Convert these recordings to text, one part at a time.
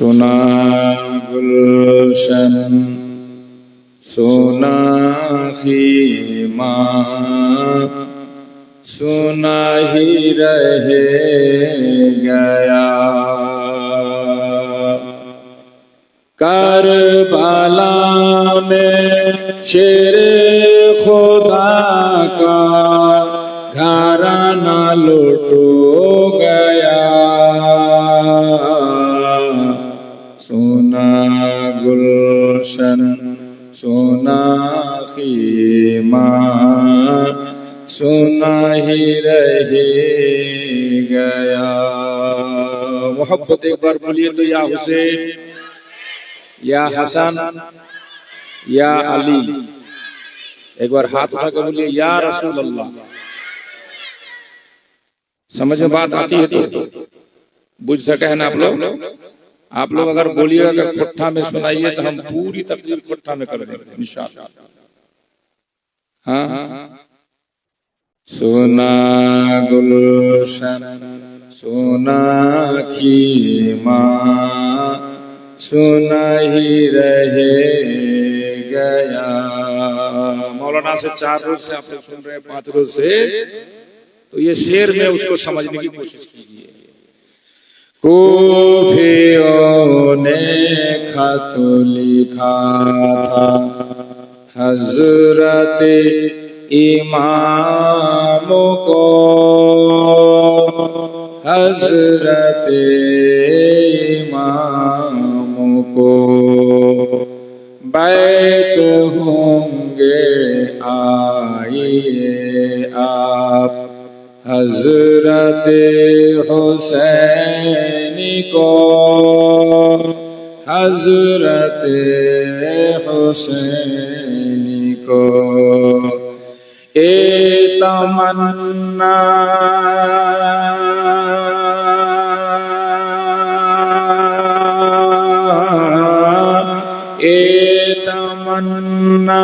সোনা গুলশন সোনা হিমা সোনা রহে গয়া करबला শের খোদা কা का না লোটো সুনাহি মা সুনাহি রহে গয়া মোহব্বত একবার বলিয়ে তো ইয়া হুসেন ইয়া হাসান ইয়া আলী একবার हाथ उठाकर बोलिए या रसूल अल्लाह समझ में बात आती है तो बुझ सके है ना आप लोग अगर बोलिएगा अगर खुट्ठा में सुनाइए तो हम पूरी तकलीफ खुट्ठा में कर देंगे इंशाल्लाह हाँ সোনা গুলশান সোনা খিমা সোনা হি রহে গয়া मौलाना से चार रोज से आप लोग सुन रहे हैं पांच रोज से तो ये शेर में उसको समझने की कोशिश कीजिए کوفیوں نے خط لکھا تھا حضرت امام کو حضرت امام کو بیت हजरत हुसैन को हजरत हुसैन को ए तमन्ना ए तमन्ना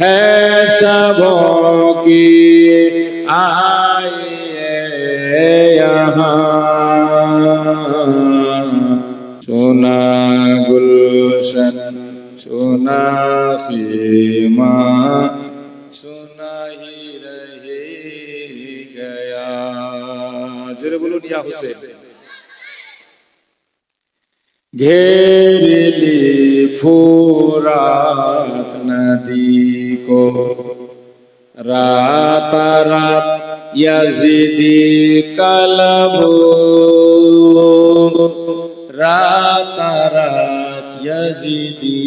है सबों की आ সোনা গুলশন সোনা সীমা সোনা হি গয়া বলুন ইয়া হোসেন घेरली फूरात नदी को रात रात یزیدی قلب رات رات یزیدی